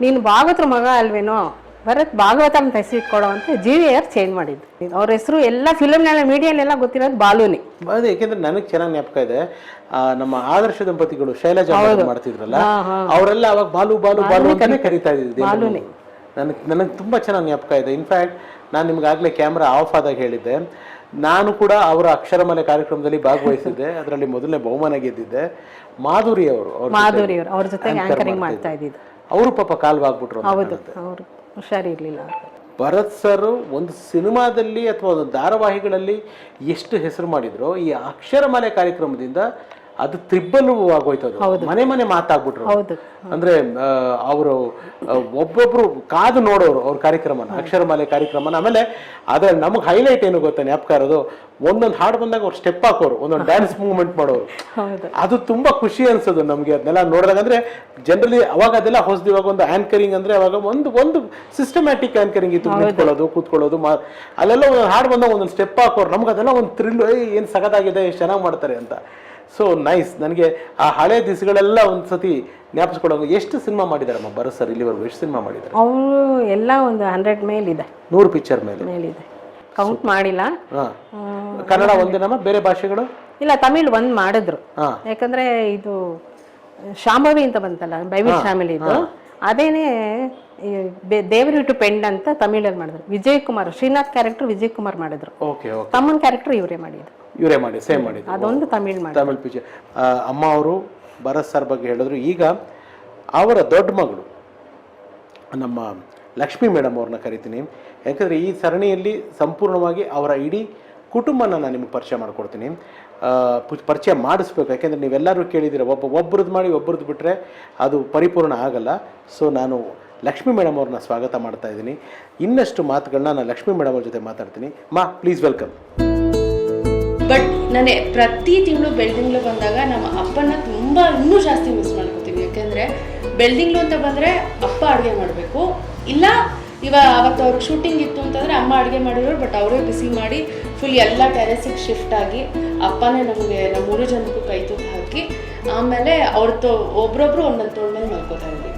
ನೀನು ಭಾಗವತ್ರ ಮಗ ಅಲ್ವೇನೋ ಭರತ್ ಭಾಗವತ ಅಂತ ಹೆಸರು ಇಟ್ಕೊಡೋ ಅಂತ ಜಿ ವಿ ಆರ್ ಚೇಂಜ್ ಮಾಡಿದ್ದು. ಅವ್ರ ಹೆಸರು ಎಲ್ಲ ಫಿಲಮ್ನೆಲ್ಲ ಮೀಡಿಯಲ್ಲೆಲ್ಲ ಗೊತ್ತಿರೋದು ಬಾಲುನಿ. ಅದೇ ಯಾಕೆಂದ್ರೆ ನನಗೆ ಚೆನ್ನಾಗಿ ನೆಪಕ ಇದೆ. ನಮ್ಮ ಆದರ್ಶ ದಂಪತಿಗಳು ಶೈಲಜಾ ಮಾಡ್ತಿದ್ರಲ್ಲ ಅವರೆಲ್ಲ ಅವಾಗ ಬಾಲು ಬಾಲು ಬಾಲು ಅಂತಾನೆ ಕರಿತಾ ಇದ್ದಿದ್ದು ನನಗೆ ನನಗೆ ತುಂಬಾ ಚೆನ್ನಾಗಿ ನೆಪಕ ಇದೆ. ಇನ್ಫ್ಯಾಕ್ಟ್ ನಾನು ನಿಮ್ಗೆ ಆಗ್ಲೇ ಕ್ಯಾಮ್ರಾ ಆಫ್ ಆದಾಗ ಹೇಳಿದ್ದೆ. ನಾನು ಕೂಡ ಅವರ ಅಕ್ಷರಮಾಲೆ ಕಾರ್ಯಕ್ರಮದಲ್ಲಿ ಭಾಗವಹಿಸಿದ್ದೆ. ಅದರಲ್ಲಿ ಮೊದಲನೇ ಬಹುಮಾನ ಗೆದ್ದಿದ್ದೆ. ಮಾಧುರಿ ಅವರು ಮಾಧುರಿ ಅವರು ಅವ್ರ ಜೊತೆ ಆಂಕರಿಂಗ್ ಮಾಡ್ತಾ ಇದ್ದಿದ್ದು. ಅವರು ಪಾಪ ಕಾಲ್ವಾಗ್ಬಿಟ್ರು ಹೌದು ಅವರು ಹುಷಾರಿರ್ಲಿಲ್ಲ. ಭರತ್ ಸರ್ ಒಂದು ಸಿನಿಮಾದಲ್ಲಿ ಅಥವಾ ಒಂದು ಧಾರಾವಾಹಿಗಳಲ್ಲಿ ಎಷ್ಟು ಹೆಸರು ಮಾಡಿದ್ರು ಈ ಅಕ್ಷರಮಾಲೆ ಕಾರ್ಯಕ್ರಮದಿಂದ ಅದು ತ್ರಿಬ್ಬಲು ಆಗೋಯ್ತು ಅದು ಮನೆ ಮನೆ ಮಾತಾಗ್ಬಿಟ್ರು. ಅಂದ್ರೆ ಅವರು ಒಬ್ಬೊಬ್ರು ಕಾದು ನೋಡೋರು ಅವ್ರ ಕಾರ್ಯಕ್ರಮನ ಅಕ್ಷರಮಾಲೆ ಕಾರ್ಯಕ್ರಮ ಆಮೇಲೆ ಅದ್ರ ನಮಗೆ ಹೈಲೈಟ್ ಏನು ಗೊತ್ತಾ ಇರೋದು? ಒಂದೊಂದು ಹಾಡು ಬಂದಾಗ ಅವ್ರು ಸ್ಟೆಪ್ ಹಾಕೋರು ಒಂದೊಂದು ಡ್ಯಾನ್ಸ್ ಮೂವ್ಮೆಂಟ್ ಮಾಡೋರು. ಅದು ತುಂಬಾ ಖುಷಿ ಅನ್ಸೋದು ನಮ್ಗೆ ಅದನ್ನೆಲ್ಲ ನೋಡಿದಾಗ. ಅಂದ್ರೆ ಜನರಲಿ ಅವಾಗ ಅದೆಲ್ಲ ಹೊಸದು ಇವಾಗ ಒಂದು ಆ್ಯಂಕರಿಂಗ್ ಅಂದ್ರೆ ಅವಾಗ ಒಂದು ಒಂದು ಸಿಸ್ಟಮ್ಯಾಟಿಕ್ ಆ್ಯಂಕರಿಂಗ್ ಇತ್ತು. ನಿಂತ್ಕೊಳ್ಳೋದು ಕೂತ್ಕೊಳ್ಳೋದು ಮಾ ಅಲ್ಲೆಲ್ಲ ಒಂದೊಂದು ಹಾಡು ಬಂದಾಗ ಒಂದೊಂದು ಸ್ಟೆಪ್ ಹಾಕೋರು. ನಮ್ಗೆ ಅದೆಲ್ಲ ಒಂದು ಥ್ರಿಲ್ ಏನು ಸಗದಾಗಿದೆ ಎಷ್ಟು ಚೆನ್ನಾಗಿ ಮಾಡ್ತಾರೆ ಅಂತ. ಸೊ ನೈಸ್ ನನಗೆ ಆ ಹಳೆ ದಿವಸಗಳೆಲ್ಲ ಒಂದ್ಸತಿ ಜ್ಞಾಪಿಸ್ಕೊಡೋ ಎಷ್ಟು ಸಿನಿಮಾ ಮಾಡಿದಾರಮ್ಮ? ಬರೋ ಸರ್ ಇಲ್ಲಿವರೆಗೂ ಎಷ್ಟು ಸಿನಿಮಾ ಮಾಡಿದ್ದಾರೆ ಅವರು ಎಲ್ಲ ಒಂದು ಹಂಡ್ರೆಡ್ ಮೇಲಿದೆ. ನೂರು ಪಿಕ್ಚರ್ ಮೇಲೆ? ಮೇಲಿದೆ. ಕೌಂಟ್ ಮಾಡಿಲ್ಲ. ಕನ್ನಡ ಒಂದೇನಮ್ಮ? ಬೇರೆ ಭಾಷೆಗಳು? ಇಲ್ಲ ತಮಿಳ್ ಒಂದ್ ಮಾಡಿದ್ರು. ಯಾಕಂದ್ರೆ ಇದು ಶಾಂಭವಿ ಅಂತ ಬಂತಲ್ಲ ಬೈವಿ ಫ್ಯಾಮಿಲಿ ಇದು. ಅದೇನೆ ದೇವರು ಇಟ್ಟು ಪೆಂಡ್ ಅಂತ ತಮಿಳಲ್ಲಿ ಮಾಡಿದ್ರು. ವಿಜಯ್ ಕುಮಾರ್ ಶ್ರೀನಾಥ್ ಕ್ಯಾರೆಕ್ಟರ್ ವಿಜಯ್ ಕುಮಾರ್ ಮಾಡಿದ್ರು. Okay okay. ತಮ್ಮನ್ ಕ್ಯಾರೆಕ್ಟರ್ ಇವರೇ ಮಾಡಿದ್ರು ಇವರೇ ಮಾಡಿ ಸೇಮ್ ಮಾಡಿದ್ರು ಅದೊಂದು ತಮಿಳ್ ಮಾಡಿ ತಮಿಳ್ ಪಿಕ್ಚರ್ ಅಮ್ಮ ಅವರು ಭರತ್ ಸರ್ ಬಗ್ಗೆ ಹೇಳಿದ್ರು. ಈಗ ಅವರ ದೊಡ್ಡ ಮಗಳು ನಮ್ಮ ಲಕ್ಷ್ಮಿ ಮೇಡಮ್ ಅವ್ರನ್ನ ಕರಿತೀನಿ. ಯಾಕಂದರೆ ಈ ಸರಣಿಯಲ್ಲಿ ಸಂಪೂರ್ಣವಾಗಿ ಅವರ ಇಡೀ ಕುಟುಂಬನ ನಾನು ನಿಮಗೆ ಪರಿಚಯ ಮಾಡಿಕೊಡ್ತೀನಿ. ಪರಿಚಯ ಮಾಡಿಸ್ಬೇಕು. ಯಾಕೆಂದರೆ ನೀವೆಲ್ಲರೂ ಕೇಳಿದ್ದೀರ, ಒಬ್ಬ ಒಬ್ಬರದ್ದು ಮಾಡಿ ಒಬ್ಬರದ್ದು ಬಿಟ್ಟರೆ ಅದು ಪರಿಪೂರ್ಣ ಆಗಲ್ಲ. ಸೊ ನಾನು ಲಕ್ಷ್ಮಿ ಮೇಡಮ್ ಅವ್ರನ್ನ ಸ್ವಾಗತ ಮಾಡ್ತಾ ಇದ್ದೀನಿ. ಇನ್ನಷ್ಟು ಮಾತುಗಳನ್ನ ನಾನು ಲಕ್ಷ್ಮಿ ಮೇಡಮ್ ಅವ್ರ ಜೊತೆ ಮಾತಾಡ್ತೀನಿ. ಮಾ ಪ್ಲೀಸ್ ವೆಲ್ಕಮ್ ಬಟ್ ನನಗೆ ಪ್ರತಿ ತಿಂಗಳು ಬೆಳ್ದಿಂಗ್ಳು ಬಂದಾಗ ನಮ್ಮ ಅಪ್ಪನ ತುಂಬ ಇನ್ನೂ ಜಾಸ್ತಿ ಮಿಸ್ ಮಾಡ್ಕೋತೀವಿ. ಯಾಕೆಂದರೆ ಬೆಳ್ದಿಂಗ್ಳು ಅಂತ ಬಂದರೆ ಅಪ್ಪ ಅಡುಗೆ ಮಾಡಬೇಕು. ಇಲ್ಲ ಇವ ಅವತ್ತು ಅವ್ರಿಗೆ ಶೂಟಿಂಗ್ ಇತ್ತು ಅಂತಂದರೆ ಅಮ್ಮ ಅಡುಗೆ ಮಾಡಿರೋರು ಬಟ್ ಅವರೇ ಬಿಸಿ ಮಾಡಿ ಫುಲ್ ಎಲ್ಲ ಟೆರೆಸಿಗೆ ಶಿಫ್ಟ್ ಆಗಿ ಅಪ್ಪನೇ ನಮಗೆ ನಮ್ಮ ಮೂರು ಜನಕ್ಕೂ ಕೈ ತೂತು ಹಾಕಿ ಆಮೇಲೆ ಅವ್ರದ್ದು ಒಬ್ರೊಬ್ರು ಒಂದೊಂದು ತೋಳ ಮೇಲೆ ಮಲ್ಕೋತಾ ಇದ್ವಿ.